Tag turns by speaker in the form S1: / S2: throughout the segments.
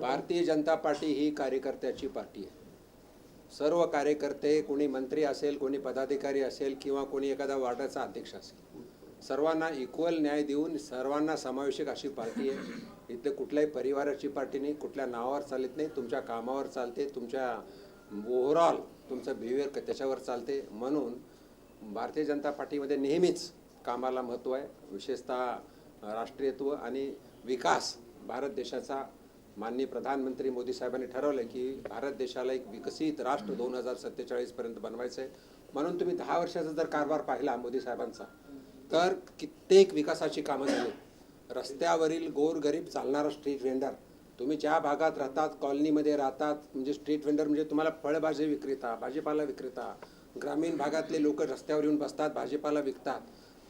S1: Bharatiya Janata party ही कार्यकर्त्याची party आहे. सर्व कार्यकर्ते कोणी मंत्री असेल कोणी पदाधिकारी असेल किंवा कोणी एखादा वार्डाचा अध्यक्ष असेल सर्वांना इक्वल न्याय देऊन सर्वांना समावेशक अशी पार्टी आहे. इथले कुठल्याही परिवाराची पार्टी नाही कुठल्या नावावर चालत नाही तुमच्या कामावर चालते तुमच्या ओव्हरऑल तुमचं बिहेवियर त्याच्यावर चालते. म्हणून भारतीय जनता पार्टीमध्ये नेहमीच कामाला महत्त्व आहे. विशेषतः राष्ट्रीयत्व आणि विकास भारत देशाचा माननीय प्रधानमंत्री मोदी साहेबांनी ठरवलं की भारत देशाला एक विकसित राष्ट्र दोन हजार सत्तेचाळीसपर्यंत बनवायचं आहे म्हणून तुम्ही दहा वर्षाचा जर कारभार पाहिला मोदी साहेबांचा तर कित्येक विकासाची कामं झाली. रस्त्यावरील गोरगरीब चालणारा स्ट्रीट व्हेंडर तुम्ही ज्या भागात राहतात कॉलनीमध्ये राहतात म्हणजे स्ट्रीट व्हेंडर म्हणजे तुम्हाला फळभाजी विक्रेता भाजीपाला विक्रेता ग्रामीण भागातले लोक रस्त्यावर येऊन बसतात भाजीपाला विकतात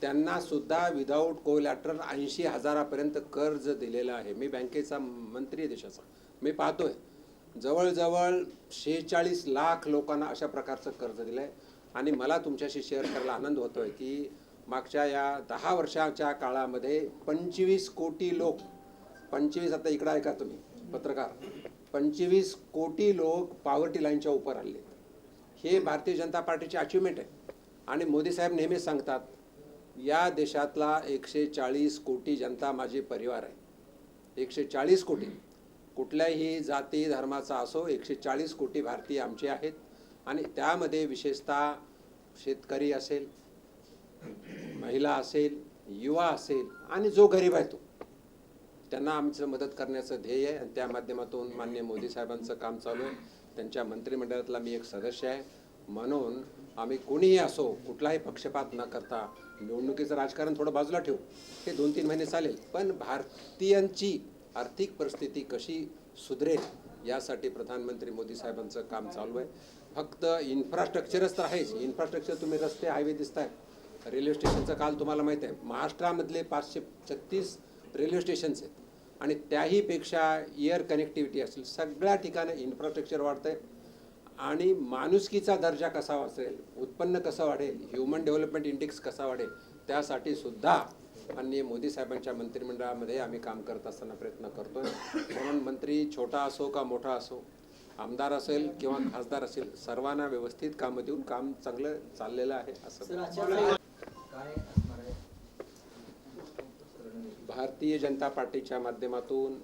S1: त्यांना सुद्धा विदाऊट कोलॅटरल ऐंशी हजारापर्यंत कर्ज दिलेलं आहे. मी बँकेचा मंत्री आहे देशाचा. मी पाहतोय. जवळजवळ शेहेचाळीस लाख लोकांना अशा प्रकारचं कर्ज दिलं आहे आणि मला तुमच्याशी शेअर करायला आनंद होतोय की मागच्या या दहा वर्षाच्या काळामध्ये पंचवीस कोटी लोक पंचवीस आता इकडं ऐका तुम्ही पत्रकार. पंचवीस कोटी लोक पॉवर्टी लाईनच्या उपर आले हे भारतीय जनता पार्टीचे अचिव्हमेंट आहे. आणि मोदी साहेब नेहमीच सांगतात या देशातला एकशे चाळीस कोटी जनता माझी परिवार आहे. एकशे चाळीस कोटी. कुठल्याही जाती धर्माचा असो एकशे चाळीस कोटी भारतीय आमचे आहेत आणि त्यामध्ये विशेषतः शेतकरी असेल महिला असेल युवा असेल आणि जो गरीब आहे तो. त्यांना आमचं मदत करण्याचं ध्येय आहे आणि त्या माध्यमातून मान्य मोदी साहेबांचं काम चालू आहे. त्यांच्या मंत्रिमंडळातला मी एक सदस्य आहे. म्हणून आम्ही कोणीही असो कुठलाही पक्षपात न करता निवडणुकीचं राजकारण थोडं बाजूला ठेवू. हे दोन तीन महिने चालेल. पण भारतीयांची आर्थिक परिस्थिती कशी सुधरेल यासाठी प्रधानमंत्री मोदी साहेबांचं काम चालू आहे. फक्त इन्फ्रास्ट्रक्चरच तर आहेच. इन्फ्रास्ट्रक्चर तुम्ही रस्ते हायवे दिसत आहेत रेल्वे स्टेशनचं काल तुम्हाला माहीत आहे. महाराष्ट्रामधले पाचशे छत्तीस रेल्वे स्टेशन्स आहेत. आणि त्याहीपेक्षा एअर कनेक्टिव्हिटी असेल. सगळ्या ठिकाणी इन्फ्रास्ट्रक्चर वाढतंय. आणि माणुसकीचा दर्जा कसा वाचेल उत्पन्न कसं वाढेल ह्युमन डेव्हलपमेंट इंडेक्स कसा वाढेल त्यासाठी सुद्धा माननीय मोदी साहेबांच्या मंत्रिमंडळामध्ये आम्ही काम करत असताना प्रयत्न करतोय. म्हणून मंत्री छोटा असो का मोठा असो आमदार असेल किंवा खासदार असेल सर्वांना व्यवस्थित कामं देऊन काम चांगलं चाललेलं आहे असं भारतीय जनता पार्टीच्या माध्यमातून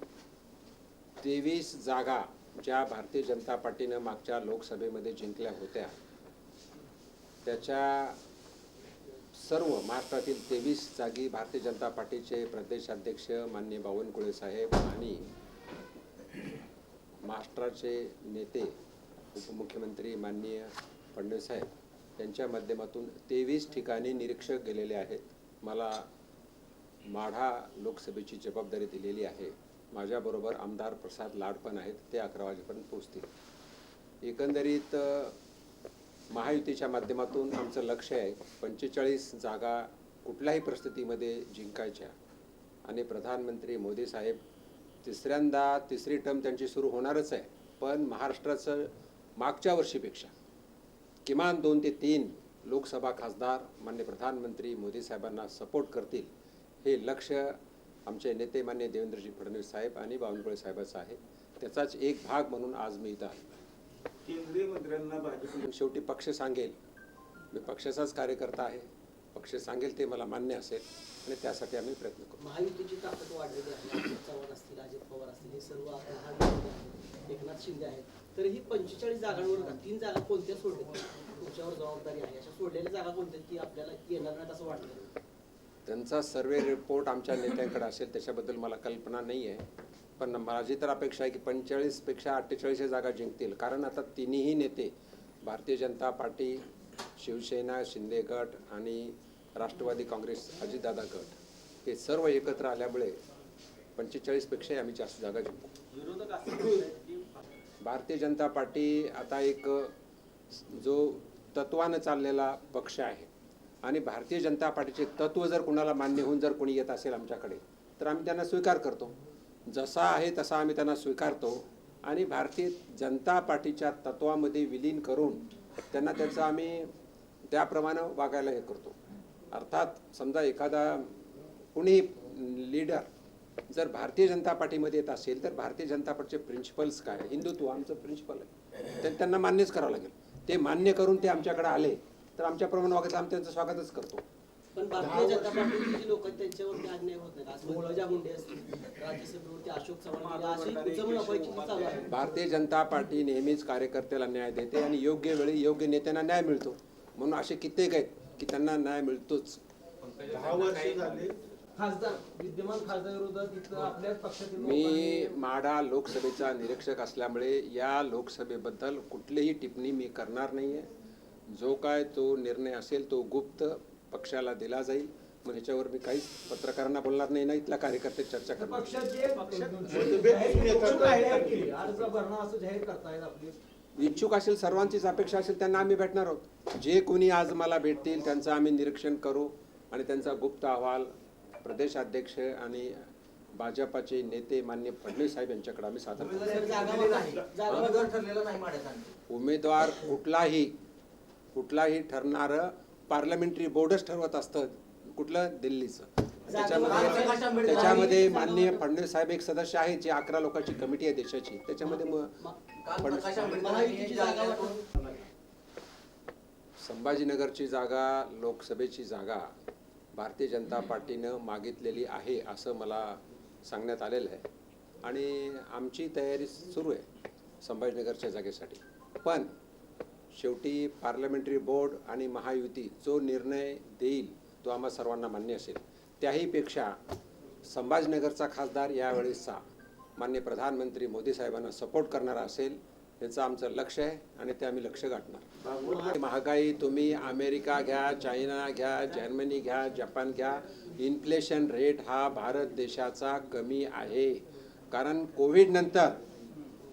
S1: तेवीस जागा ज्या भारतीय जनता पार्टीनं मागच्या लोकसभेमध्ये जिंकल्या होत्या त्याच्या सर्व महाराष्ट्रातील तेवीस जागी भारतीय जनता पार्टीचे प्रदेशाध्यक्ष मान्य बावनकुळे साहेब आणि महाराष्ट्राचे नेते उपमुख्यमंत्री माननीय फडणवीस साहेब यांच्या माध्यमातून तेवीस ठिकाणी निरीक्षक गेलेले आहेत. मला माढा लोकसभेची जबाबदारी दिलेली आहे. माझ्याबरोबर आमदार प्रसाद लाड पण आहेत ते अकरा वाजेपर्यंत पोचतील एकंदरीत महायुतीच्या माध्यमातून आमचं लक्ष आहे पंचेचाळीस जागा कुठल्याही परिस्थितीमध्ये जिंकायच्या. आणि प्रधानमंत्री मोदी साहेब तिसऱ्यांदा तिसरी टर्म त्यांची सुरू होणारच आहे पण महाराष्ट्राचं मागच्या वर्षीपेक्षा किमान दोन ते तीन लोकसभा खासदार मान्य प्रधानमंत्री मोदी साहेबांना सपोर्ट करतील हे लक्ष आमचे नेते मान्य देवेंद्रजी फडणवीस साहेब आणि बावनकुळे साहेबाचं आहे त्याचाच एक भाग म्हणून आज मी इथं आहे.
S2: केंद्रीय मंत्र्यांना भाजप
S1: शेवटी पक्ष सांगेल. मी पक्षाचाच कार्यकर्ता आहे. पक्ष सांगेल ते मला मान्य असेल आणि त्यासाठी आम्ही प्रयत्न करू.
S3: महायुतीची ताकद वाढलेली आहे. अजित चव्हाण असतील अजित पवार असतील हे सर्व आहेत. एकनाथ शिंदे आहेत. तर ही पंचेचाळीस जागांवर ना तीन जागा कोणत्या सोडल्या? तुमच्यावर जबाबदारी आहे. अशा सोडलेल्या जागा कोणत्या की आपल्याला येणार नाहीत असं वाटतं
S1: त्यांचा सर्वे रिपोर्ट आमच्या नेत्यांकडे असेल त्याच्याबद्दल मला कल्पना नाही आहे पण माझी तर अपेक्षा आहे की पंचेचाळीसपेक्षा अठ्ठेचाळीस जागा जिंकतील. कारण आता तिन्ही नेते भारतीय जनता पार्टी शिवसेना शिंदे गट आणि राष्ट्रवादी काँग्रेस अजितदादा गट हे सर्व एकत्र आल्यामुळे पंचेचाळीसपेक्षाही आम्ही जास्त जागा जिंकू. भारतीय जनता पार्टी आता एक जो तत्वानं चाललेला पक्ष आहे आणि भारतीय जनता पार्टीचे तत्व जर कुणाला मान्य होऊन जर कोणी येत असेल आमच्याकडे तर आम्ही त्यांना स्वीकार करतो. जसा आहे तसा आम्ही त्यांना स्वीकारतो आणि भारतीय जनता पार्टीच्या तत्वामध्ये विलीन करून त्यांना त्याचं आम्ही त्याप्रमाणे वागायला हे करतो. अर्थात समजा एखादा कुणी लीडर जर भारतीय जनता पार्टीमध्ये येत असेल तर भारतीय जनता पार्टीचे प्रिन्सिपल्स काय? हिंदुत्व आमचं प्रिन्सिपल आहे. तर त्यांना मान्यच करावं लागेल. ते मान्य करून ते आमच्याकडे आले तर आमच्याप्रमाणे वागत आम्ही त्यांचं स्वागतच करतो.
S3: पण भारतीय जनता पार्टीची लोक त्यांच्यावरती अन्याय होत नाही. आज पंकजा मुंडे असतील राज्यसभेवरती अशोक चव्हाण अशी चालू आहे.
S1: भारतीय जनता पार्टी नेहमीच कार्यकर्त्याला न्याय देते आणि योग्य वेळी योग्य नेत्यांना न्याय मिळतो. म्हणून असे कित्येक आहेत की त्यांना न्याय मिळतोच.
S2: दहा वर्ष झाले.
S1: मी माढा लोकसभेचा निरीक्षक असल्यामुळे या लोकसभेबद्दल कुठलीही टिप्पणी मी करणार नाही आहे जो काय तो निर्णय असेल तो गुप्त पक्षाला दिला जाईल. मग याच्यावर मी काहीच पत्रकारांना बोलणार नाही ना इथल्या कार्यकर्ते चर्चा करणार.
S4: इच्छुक आहेत की अर्ज भरणं असं जाहीर करतायत आपली.
S1: इच्छुक असेल सर्वांचीच अपेक्षा असेल त्यांना आम्ही भेटणार आहोत. जे कोणी आज मला भेटतील त्यांचं आम्ही निरीक्षण करू आणि त्यांचा गुप्त अहवाल प्रदेशाध्यक्ष आणि भाजपाचे नेते मान्य फडणवीस साहेब यांच्याकडे आम्ही सादर करू उमेदवार कुठलाही कुठलाही ठरणारं पार्लमेंटरी बोर्डच ठरवत असतं कुठलं? दिल्लीचं. त्याच्यामध्ये त्याच्यामध्ये माननीय फडणवीस साहेब एक सदस्य आहेत जे अकरा लोकांची कमिटी आहे देशाची. त्याच्यामध्ये मग संभाजीनगरची जागा लोकसभेची जागा भारतीय जनता पार्टीनं मागितलेली आहे असं मला सांगण्यात आलेलं आहे. आणि आमची तयारी सुरू आहे संभाजीनगरच्या जागेसाठी. पण शेवटी पार्लमेंटरी बोर्ड आणि महायुती जो निर्णय देईल तो आम्हा सर्वांना मान्य असेल. त्याहीपेक्षा संभाजीनगरचा खासदार यावेळेसचा मान्य प्रधानमंत्री मोदी साहेबांना सपोर्ट करणारा असेल याचं आमचं लक्ष आहे आणि ते आम्ही लक्ष गाठणार. महागाई तुम्ही अमेरिका घ्या चायना घ्या जर्मनी घ्या जपान घ्या इन्फ्लेशन रेट हा भारत देशाचा कमी आहे. कारण कोविड नंतर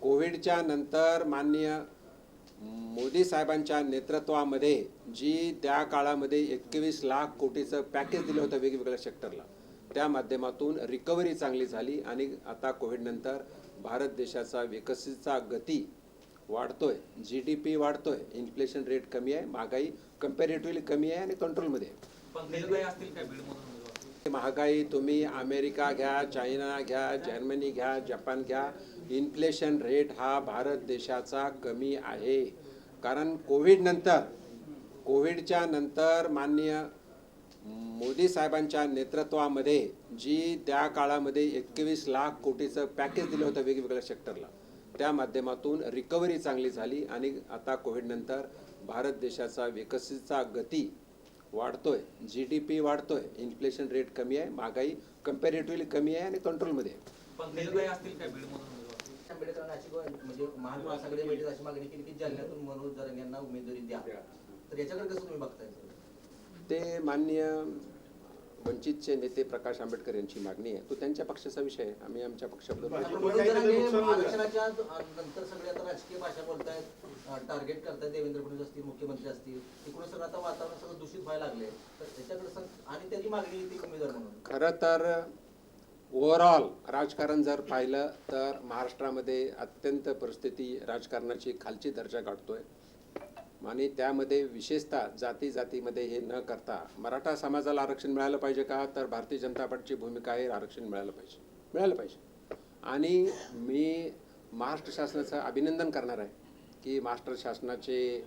S1: कोविडच्या नंतर मान्य मोदी साहेबांच्या नेतृत्वामध्ये जी त्या काळामध्ये एकवीस लाख कोटीचं पॅकेज दिलं होतं वेगवेगळ्या सेक्टरला त्या माध्यमातून रिकव्हरी चांगली झाली आणि आता कोविडनंतर भारत देशाचा विकसितचा गती वाढतोय जी डी पी वाढतोय इन्फ्लेशन रेट कमी आहे महागाई कम्पॅरेटिव्हली कमी आहे आणि कंट्रोलमध्ये आहे. महागाई तुम्ही अमेरिका घ्या चायना घ्या जर्मनी घ्या जपान घ्या. इन्फ्लेशन रेट हा भारत देशाचा कमी आहे. कारण कोविड नंतर कोविडच्या नंतर मान्य मोदी साहेबांच्या नेतृत्वामध्ये जी त्या काळामध्ये एकवीस लाख कोटीचं पॅकेज दिलं होतं वेगवेगळ्या सेक्टरला त्या माध्यमातून रिकव्हरी चांगली झाली आणि आता कोविडनंतर भारत देशाचा विकसितचा गती वाढतोय जी डी पी वाढतोय इन्फ्लेशन रेट कमी आहे महागाई कम्पॅरेटिव्हली कमी आहे आणि कंट्रोलमध्ये
S5: म्हणजे महाविकास आघाडी बैठक अशी मागणी केली की जालन्यातून मनोज जरंग यांना उमेदवारी द्या. तर याच्याकडे कसं तुम्ही बघताय?
S1: ते मान्य वंचितचे नेते प्रकाश आंबेडकर यांची मागणी आहे. तो त्यांच्या पक्षाचा विषय आहे. आम्ही आमच्या पक्षाबद्दल.
S5: आरक्षणाच्या नंतर सगळे आता राजकीय भाषा बोलतायत टार्गेट करतायत देवेंद्र फडणवीस असतील मुख्यमंत्री असतील. तिकडून सगळं आता वातावरण सगळं दूषित व्हायला लागले तर त्याच्याकडे आणि त्यांनी मागणी ती म्हणून.
S1: खरं तर ओव्हरऑल राजकारण जर पाहिलं तर महाराष्ट्रामध्ये अत्यंत परिस्थिती राजकारणाची खालची दर्जा गाठतोय. आणि त्यामध्ये विशेषतः जाती जातीमध्ये हे न करता मराठा समाजाला आरक्षण मिळालं पाहिजे का? तर भारतीय जनता पार्टीची भूमिका आहे आरक्षण मिळालं पाहिजे. मिळालं पाहिजे. आणि मी महाराष्ट्र शासनाचं अभिनंदन करणार आहे की महाराष्ट्र शासनाचे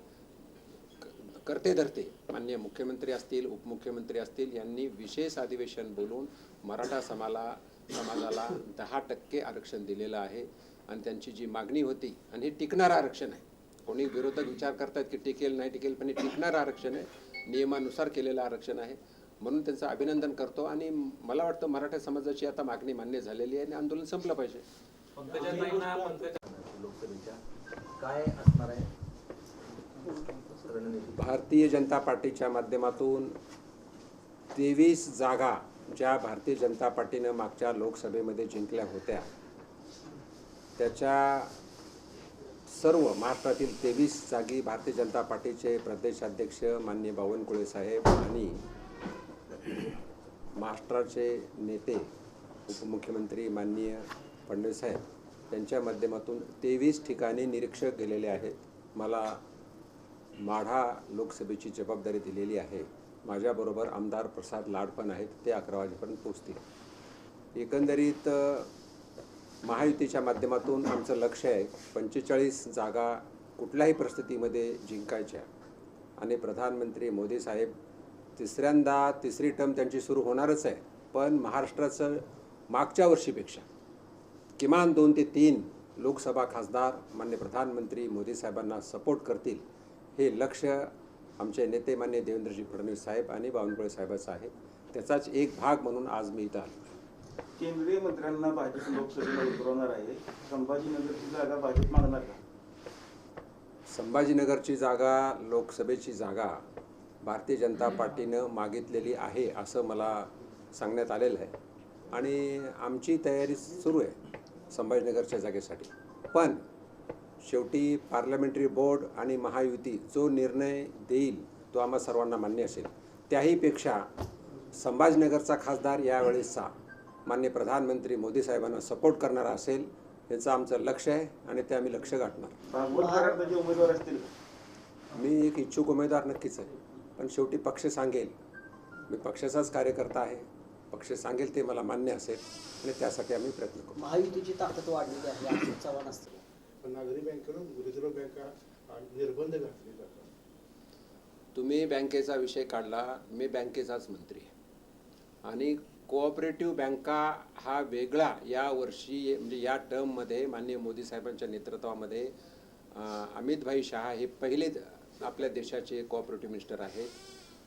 S1: करते धरते मान्य मुख्यमंत्री असतील उपमुख्यमंत्री असतील यांनी विशेष अधिवेशन बोलून मराठा समाला समाजाला दहा टक्के आरक्षण दिलेलं आहे. आणि त्यांची जी मागणी होती आणि हे टिकणारं आरक्षण आहे. कोणी विरोधक विचार करतात की टिकेल नाही टिकेल पण हे टिकणारं आरक्षण आहे. नियमानुसार केलेलं आरक्षण आहे. म्हणून त्यांचं अभिनंदन करतो आणि मला वाटतं मराठा समाजाची आता मागणी मान्य झालेली आहे आणि आंदोलन संपलं पाहिजे.
S5: काय असणार आहे? रणनीती.
S1: भारतीय जनता पार्टीच्या माध्यमातून तेवीस जागा ज्या भारतीय जनता पार्टीनं मागच्या लोकसभेमध्ये जिंकल्या होत्या त्याच्या सर्व महाराष्ट्रातील तेवीस जागी भारतीय जनता पार्टीचे प्रदेशाध्यक्ष मान्य बावनकुळे साहेब आणि महाराष्ट्राचे नेते उपमुख्यमंत्री माननीय फडणवीस साहेब यांच्या माध्यमातून तेवीस ठिकाणी निरीक्षक गेलेले आहेत. मला माढा लोकसभेची जबाबदारी दिलेली आहे. माझ्याबरोबर आमदार प्रसाद लाड पण आहेत. ते अकरा वाजेपर्यंत पोचतील एकंदरीत महायुतीच्या माध्यमातून आमचं लक्ष आहे. पंचेचाळीस जागा कुठल्याही परिस्थितीमध्ये जिंकायच्या. आणि प्रधानमंत्री मोदी साहेब तिसऱ्यांदा तिसरी टर्म त्यांची सुरू होणारच आहे. पण महाराष्ट्राचं मागच्या वर्षीपेक्षा किमान दोन ते तीन लोकसभा खासदार मान्य प्रधानमंत्री मोदी साहेबांना सपोर्ट करतील हे लक्ष आमचे नेते मान्य देवेंद्रजी फडणवीस साहेब आणि बावनकुळे साहेबाचं आहे. त्याचाच एक भाग म्हणून आज मी इथं आलो.
S2: केंद्रीय मंत्र्यांना भाजप लोकसभेला उतरवणार आहे. संभाजीनगरची जागा भाजप मागणार का?
S1: संभाजीनगरची जागा लोकसभेची जागा भारतीय जनता पार्टीनं मागितलेली आहे असं मला सांगण्यात आलेलं आहे. आणि आमची तयारी सुरू आहे संभाजीनगरच्या जागेसाठी. पण शेवटी पार्लमेंटरी बोर्ड आणि महायुती जो निर्णय देईल तो आम्हा सर्वांना मान्य असेल. त्याहीपेक्षा संभाजीनगरचा खासदार यावेळेसचा मान्य प्रधानमंत्री मोदी साहेबांना सपोर्ट करणारा असेल याचं आमचं लक्ष आहे आणि ते आम्ही लक्ष गाठणार.
S2: उमेदवार असतील?
S1: मी एक इच्छुक उमेदवार नक्कीच आहे पण शेवटी पक्ष सांगेल. मी पक्षाचाच कार्यकर्ता आहे पक्ष सांगेल ते मला मान्य असेल आणि त्यासाठी आम्ही प्रयत्न करू.
S3: महायुतीची ताकद वाढलेली आहे चव्हाण असतील.
S2: पण नागरी बँकेनं रिझर्व्ह बँका निर्बंध घातले जातात.
S1: तुम्ही बँकेचा विषय काढला मी बँकेचाच मंत्री आहे. आणि कोऑपरेटिव्ह बँका हा वेगळा या वर्षी म्हणजे या टर्ममध्ये माननीय मोदी साहेबांच्या नेतृत्वामध्ये अमितभाई शहा हे पहिले आपल्या देशाचे कोऑपरेटिव्ह मिनिस्टर आहेत.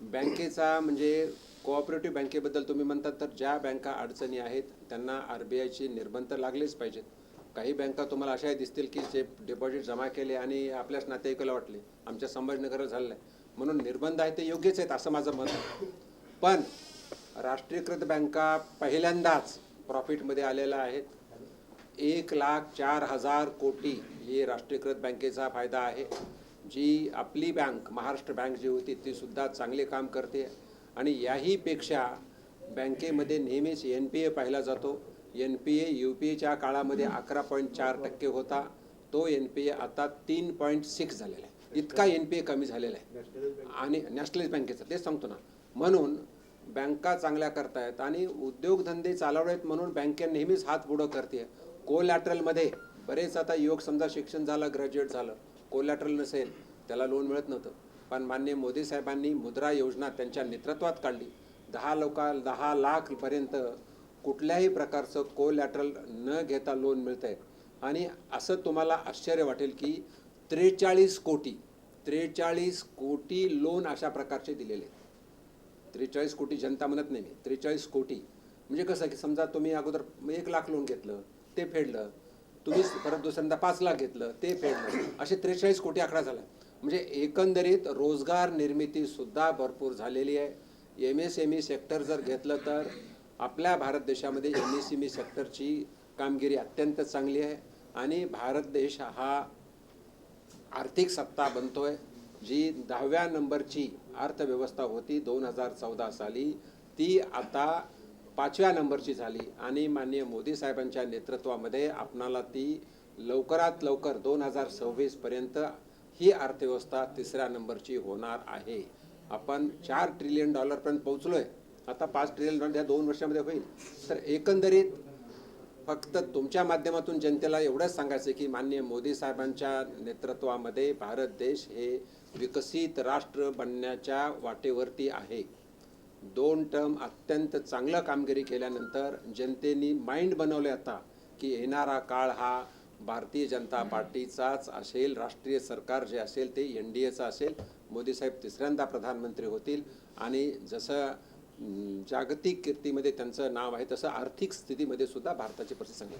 S1: बँकेचा म्हणजे कोऑपरेटिव्ह बँकेबद्दल तुम्ही म्हणतात तर ज्या बँका अडचणी आहेत त्यांना आर बी आयचे निर्बंध लागलेच पाहिजेत. काही बँका तुम्हाला अशाही दिसतील की जे डिपॉझिट जमा केले आणि आपल्याच नातेवाईकाला वाटले आमच्या संभाजीनगरला झालेलं आहे. म्हणून निर्बंध आहे ते योग्यच आहेत असं माझं मत आहे. पण राष्ट्रीयकृत बँका पहिल्यांदाच प्रॉफिटमध्ये आलेल्या आहेत. एक लाख चार हजार कोटी हे राष्ट्रीयकृत बँकेचा फायदा आहे. जी आपली बँक महाराष्ट्र बँक जी होती ती सुद्धा चांगले काम करते. आणि याहीपेक्षा बँकेमध्ये नेहमीच एन पी ए पाहिला जातो. N P A U P एच्या काळामध्ये अकरा पॉईंट चार टक्के होता. तो एन पी ए आता तीन पॉईंट सिक्स झालेला आहे. इतका एन पी ए कमी झालेला आहे. आणि नॅशनलाइज बँकेचं तेच सांगतो ना. म्हणून बँका चांगल्या करतायत आणि उद्योगधंदे चालवलेत म्हणून बँके नेहमीच हात पुढं करते कोलॅटरलमध्ये बरेच आता युवक समजा शिक्षण झालं ग्रॅज्युएट झालं कोलॅटरल नसेल त्याला लोन मिळत नव्हतं. पण मान्य मोदी साहेबांनी मुद्रा योजना त्यांच्या नेतृत्वात काढली. दहा लोका दहा लाखपर्यंत कुठल्याही प्रकारचं कोलॅटरल न घेता लोन मिळत आहे आणि असं तुम्हाला आश्चर्य वाटेल की त्रेचाळीस कोटी त्रेचाळीस कोटी लोन अशा प्रकारचे दिलेले आहेत. त्रेचाळीस कोटी जनता म्हणत नाही मी. त्रेचाळीस कोटी. म्हणजे कसं की समजा तुम्ही अगोदर एक लाख लोन घेतलं ते फेडलं. तुम्ही परत दुसऱ्यांदा पाच लाख घेतलं ते फेडलं. असे त्रेचाळीस कोटी आकडा झाला. म्हणजे एकंदरीत रोजगार निर्मिती सुद्धा भरपूर झालेली आहे. M S M E sector जर घेतलं तर आपल्या भारत देशामध्ये एम एस एम ई सेक्टरची कामगिरी अत्यंत चांगली आहे. आणि भारत देश हा आर्थिक सत्ता बनतो आहे जी दहाव्या नंबरची अर्थव्यवस्था होती दोन हजार चौदा साली ती आता पाचव्या नंबरची झाली. आणि माननीय मोदी साहेबांच्या नेतृत्वामध्ये आपणाला ती लवकरात लवकर दोन हजार सव्वीसपर्यंत ही अर्थव्यवस्था तिसऱ्या नंबरची होणार आहे. आपण चार ट्रिलियन डॉलरपर्यंत पोहोचलोय. आता पाच ट्रिलियन डॉलर या दोन वर्षामध्ये होईल. तर एकंदरीत फक्त तुमच्या माध्यमातून जनतेला एवढंच सांगायचं की माननीय मोदी साहेबांच्या नेतृत्वामध्ये भारत देश हे विकसित राष्ट्र बनण्याच्या वाटेवरती आहे. दोन टर्म अत्यंत चांगलं कामगिरी केल्यानंतर जनतेनी माइंड बनवले आता की येणारा काळ हा भारतीय जनता पार्टीचाच असेल राष्ट्रीय सरकार जे असेल ते एन डी एचं असेल. मोदी साहेब तिसऱ्यांदा प्रधानमंत्री होतील आणि जसं जागतिक कीर्तीमध्ये त्यांचं नाव आहे तसं आर्थिक स्थितीमध्ये सुद्धा भारताची
S2: प्रसिद्ध